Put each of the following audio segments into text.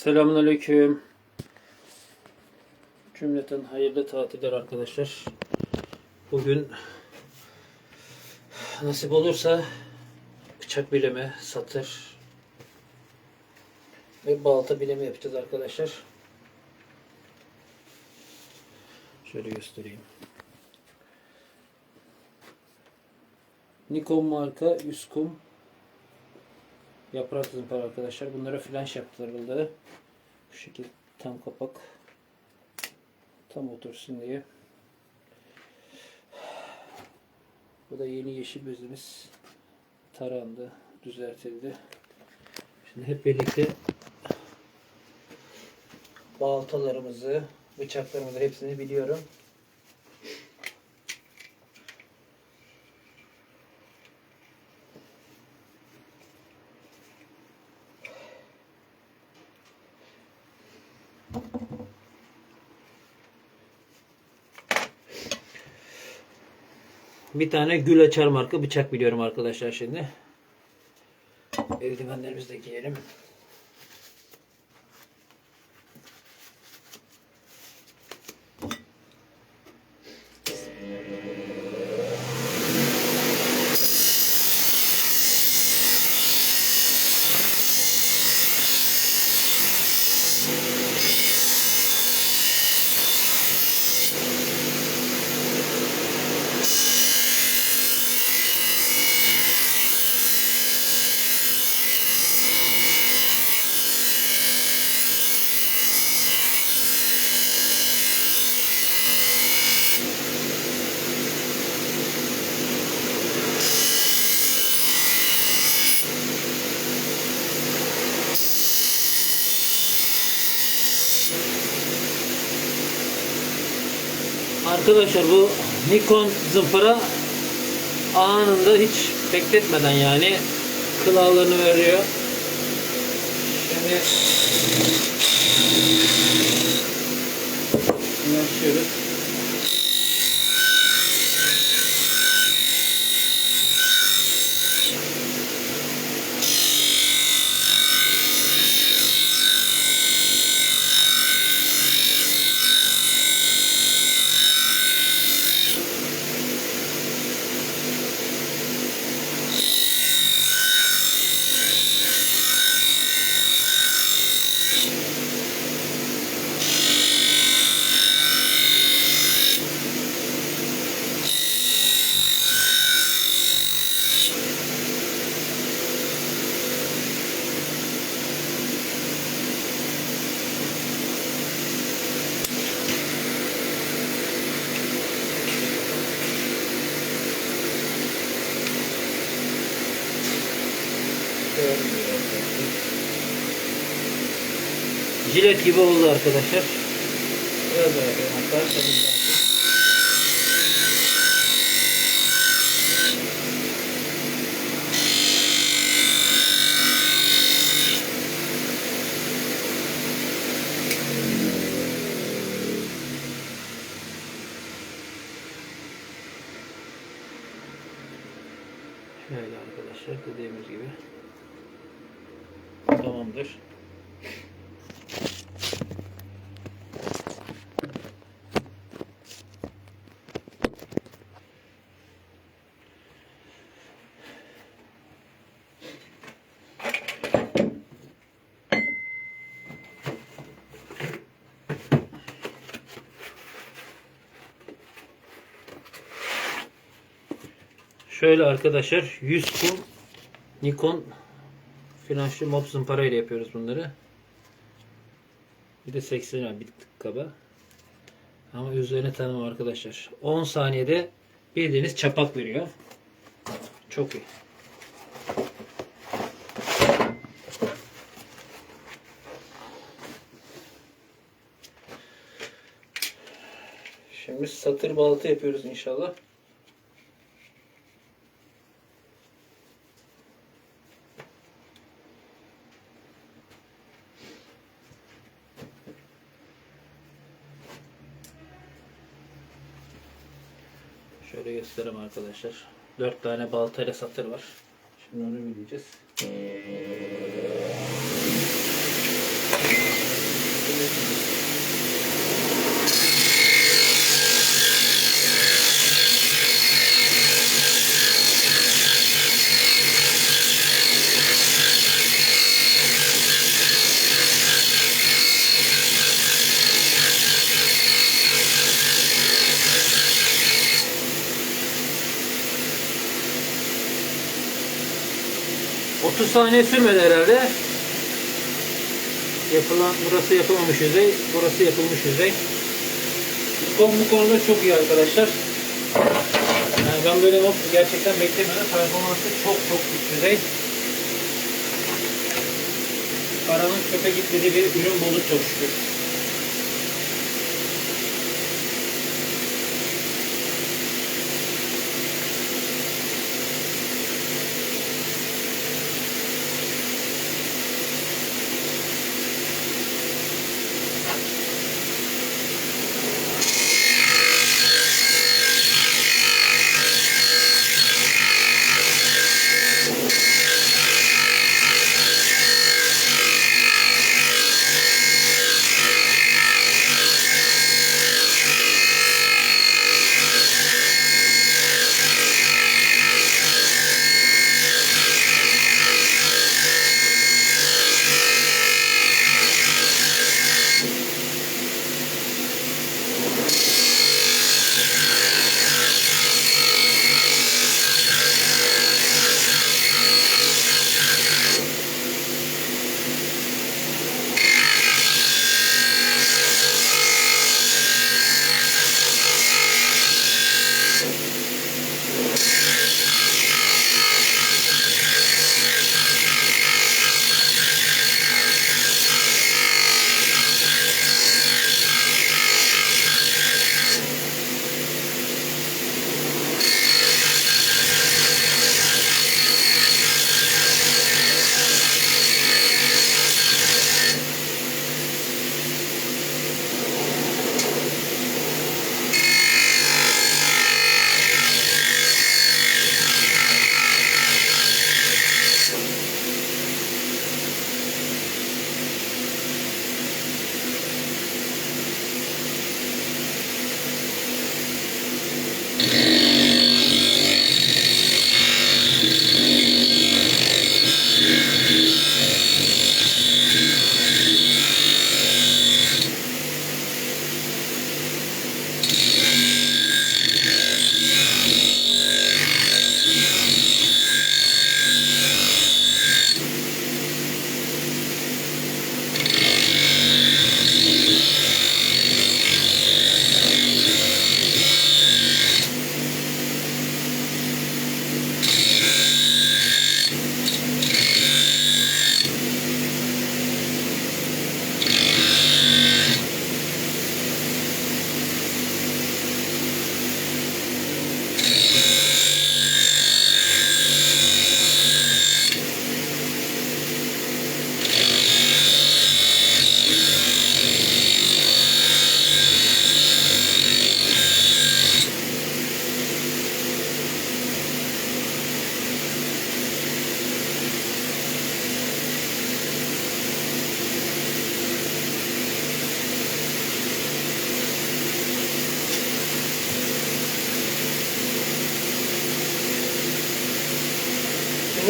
Selamünaleyküm. Cümleten hayırlı tatiller arkadaşlar. Bugün nasip olursa bıçak bileme, satır ve balta bileme yapacağız arkadaşlar. Şöyle göstereyim. Nikon marka Yuskum yaprak zımpara arkadaşlar. Bunlara flanş yaptılar burada. Bu şekil tam kapak tam otursun diye. Bu da yeni yeşil bezimiz tarandı, düzeltildi. Şimdi hep birlikte baltalarımızı, bıçaklarımızı hepsini biliyorum. Bir tane gül açar marka bıçak biliyorum arkadaşlar şimdi. Eldivenlerimizi de giyelim. Arkadaşlar bu Nikon zımpara anında hiç bekletmeden yani kılavlarını veriyor. Şimdi açıyoruz. Jilet gibi oldu arkadaşlar. Biraz daha yapayım hatta. temizlensin. Şöyle arkadaşlar dediğimiz gibi. Tamamdır. Şöyle arkadaşlar 100 kum Nikon flanşlı mop zımpara ile yapıyoruz bunları. Bir de 80 lira bir kaba. Ama üzerine tanım arkadaşlar. 10 saniyede bildiğiniz çapak veriyor. Çok iyi. Şimdi satır balata yapıyoruz inşallah. Şöyle göstereyim arkadaşlar. 4 tane baltayla satır var. Şimdi onu bileceğiz. Evet. Saniye sürmedi herhalde. Yapılan, burası yapılmamış yüzey, burası yapılmış yüzey. Nikon bu konuda çok iyi arkadaşlar. Yani ben böyle not gerçekten beklemiyordum. Performansı çok çok üst düzey. Paranın çöpe gitmediği bir ürün bulduk çok şükür.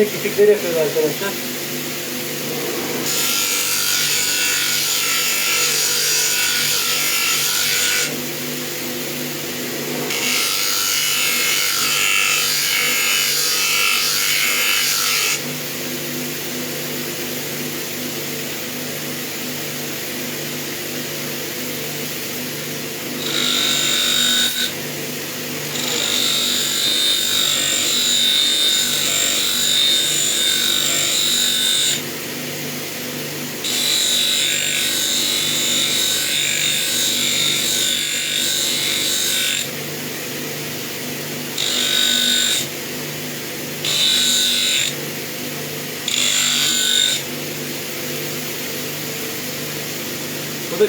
Şimdi küçükleri yapıyoruz arkadaşlar.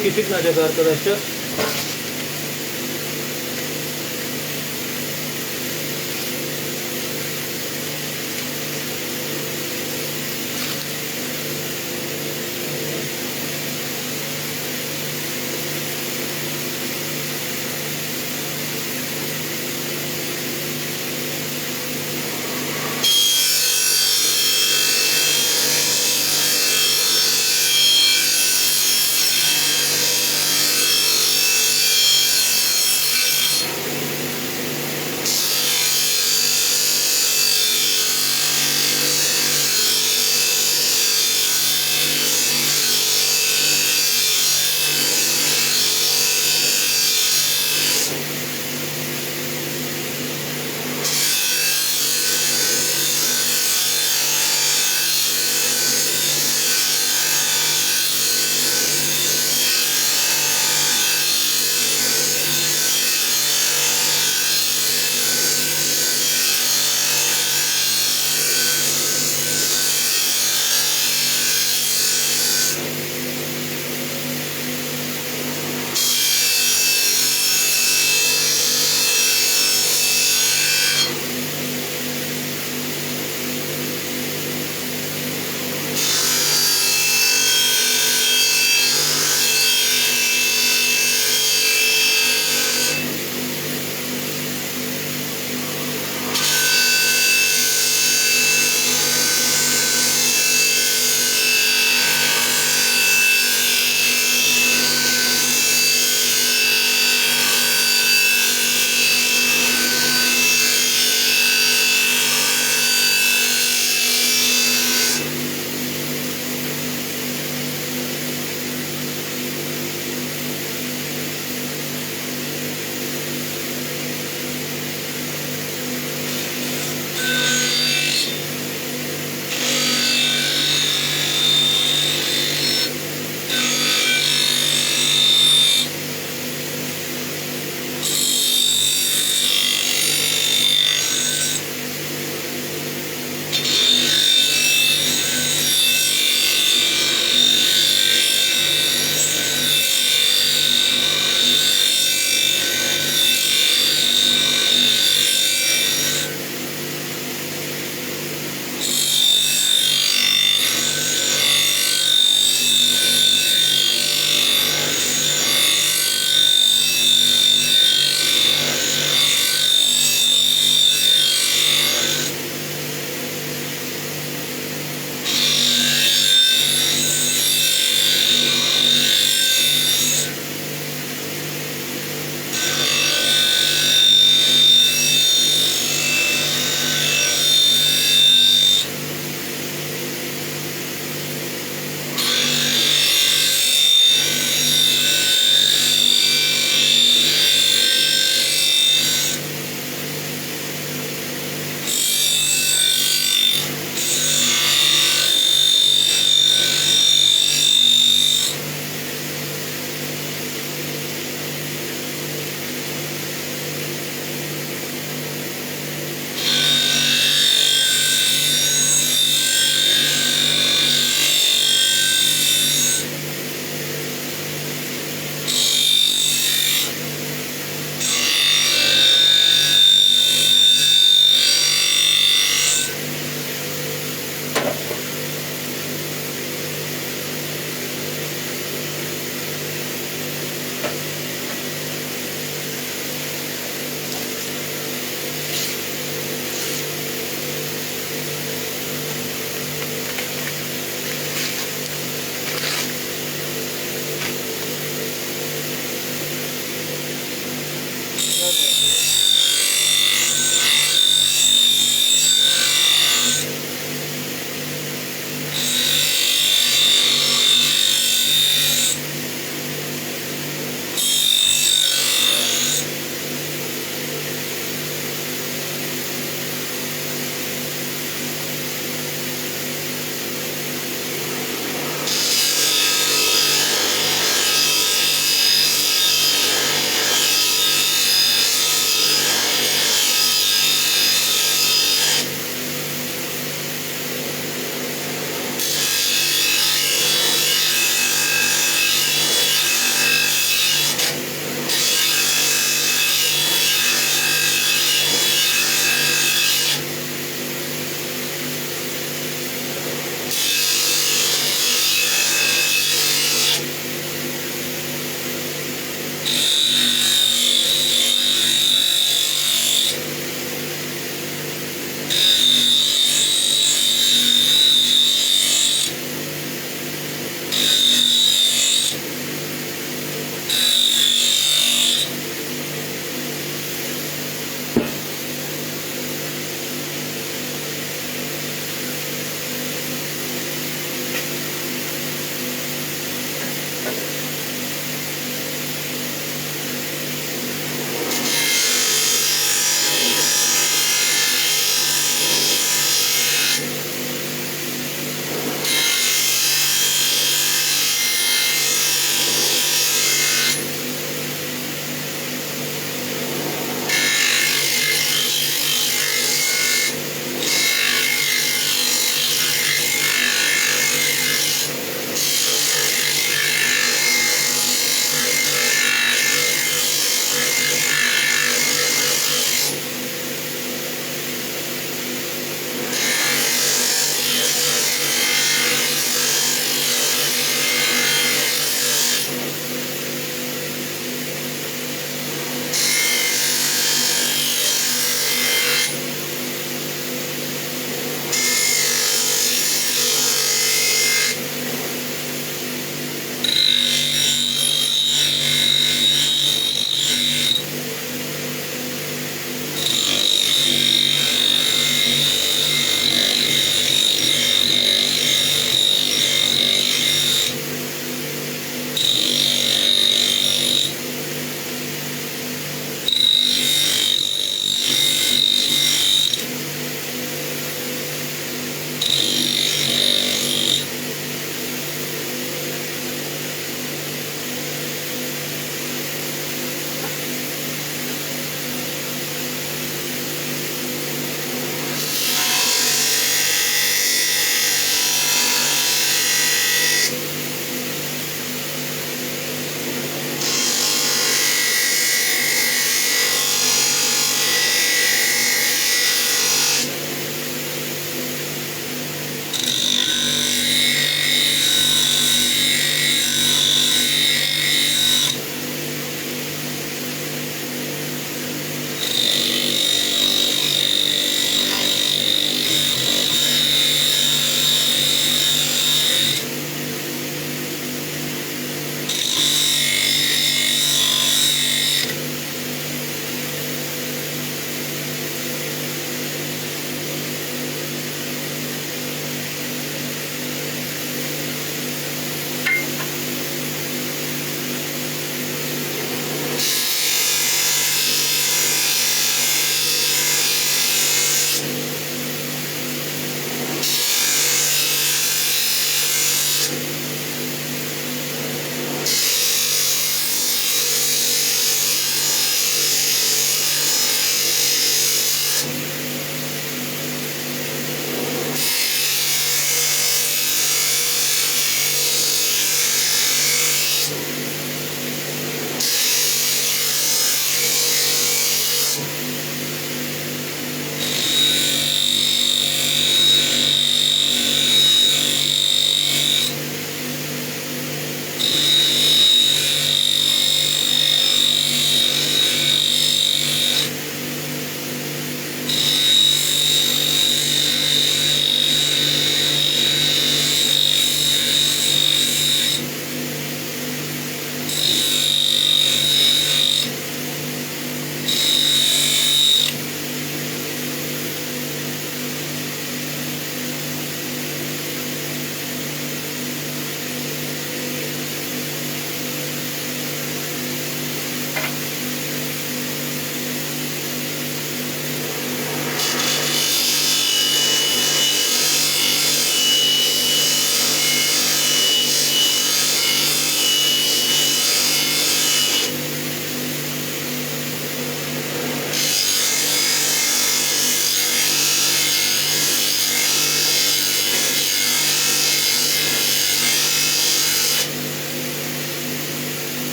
Bu da küçük nacak arkadaşlar.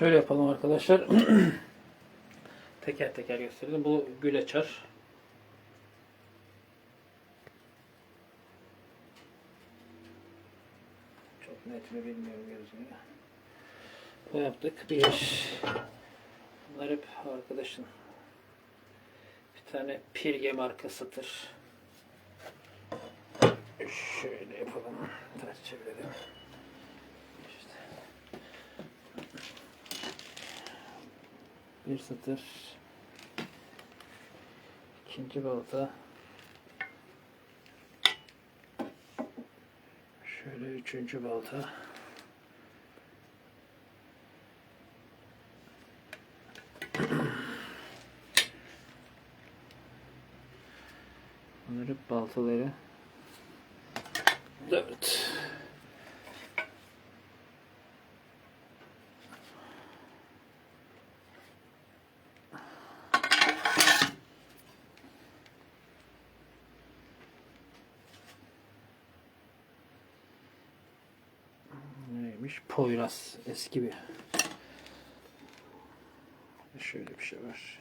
Şöyle yapalım arkadaşlar. teker teker gösterelim. Bu gül açar. Çok net mi bilmiyorum gözüyle. Bu yaptık. Bir. Bunlar hep arkadaşın. Bir tane Pirge markasıdır. Şöyle yapalım. Ters çevirelim. Bir satır. İkinci balta. Şöyle üçüncü balta. Bunlar hep baltaları. Dört. Neymiş? Poyraz. Eski bir. Şöyle bir şey var.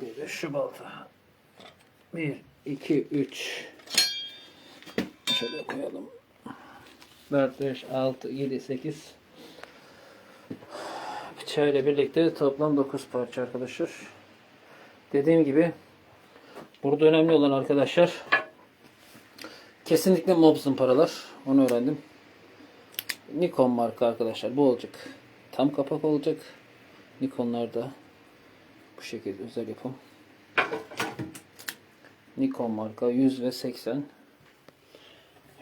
Bir de şu balta. 1, 2, 3. Şöyle koyalım. 4, 5, 6, 7, 8. Bıçağıyla birlikte toplam 9 parça arkadaşlar. Dediğim gibi burada önemli olan arkadaşlar kesinlikle mob zımparalar. Onu öğrendim. Nikon marka arkadaşlar. Bu olacak. Tam kapak olacak. Nikonlarda bu şekilde özel yapım. Nikon marka 100 ve 80.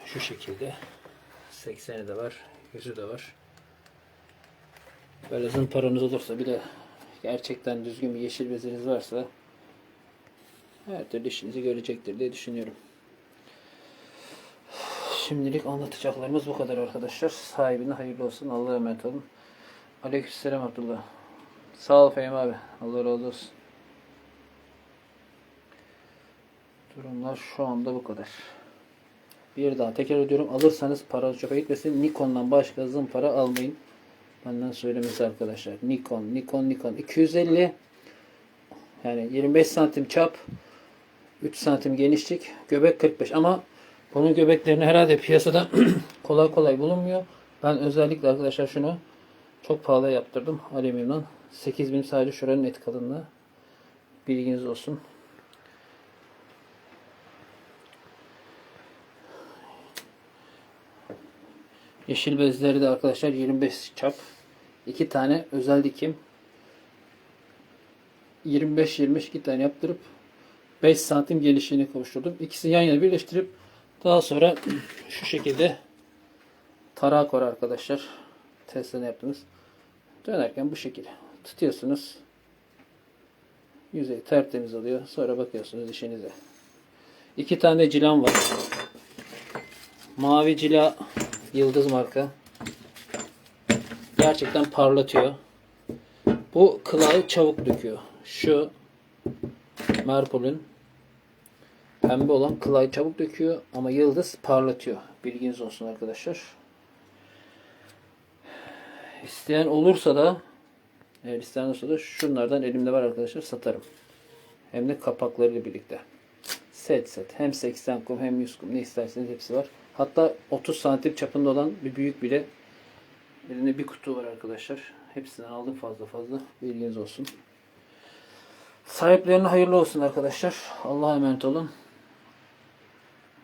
Şu şekilde. 80'i de var. 100'ü de var. Böyle zımparanız olursa bir de gerçekten düzgün bir yeşil beziniz varsa her türlü işinizi görecektir diye düşünüyorum. Şimdilik anlatacaklarımız bu kadar arkadaşlar. Sahibine hayırlı olsun. Allah'a emanet olun. Aleykümselam Abdullah. Sağ ol Fehmi abi. Allah razı olsun. Durumlar şu anda bu kadar. Bir daha tekrar ediyorum. Alırsanız para çöpe gitmesin. Nikon'dan başka zımpara almayın. Benden söylemesi arkadaşlar. Nikon, Nikon, Nikon. 250 yani 25 santim çap 3 santim genişlik. Göbek 45 ama bunun göbeklerini herhalde piyasada kolay kolay bulunmuyor. Ben özellikle arkadaşlar şunu çok pahalı yaptırdım. Alüminyumdan. 8000 sadece şuranın et kalınlığı. Bilginiz olsun. Yeşil bezleri de arkadaşlar 25 çap. 2 tane özel dikim. 25-25 iki tane yaptırıp 5 santim genişliğini kavuşturdum. İkisini yan yana birleştirip daha sonra şu şekilde tarak var arkadaşlar. Testini yaptınız. Dönerken bu şekilde tutuyorsunuz. Yüzey tertemiz oluyor. Sonra bakıyorsunuz işinize. İki tane cilam var. Mavi cila Yıldız marka. Gerçekten parlatıyor. Bu kılağı çabuk döküyor. Şu Merpol'ün pembe olan kılağı çabuk döküyor ama yıldız parlatıyor. Bilginiz olsun arkadaşlar. İsteyen olursa da eğer isteyen olursa da şunlardan elimde var arkadaşlar satarım. Hem de kapaklarıyla birlikte. Set set. Hem 80 kum hem 100 kum ne isterseniz hepsi var. Hatta 30 santim çapında olan bir büyük bile elinde bir kutu var arkadaşlar. Hepsinden aldım fazla fazla. Bilginiz olsun. Sahiplerine hayırlı olsun arkadaşlar. Allah'a emanet olun.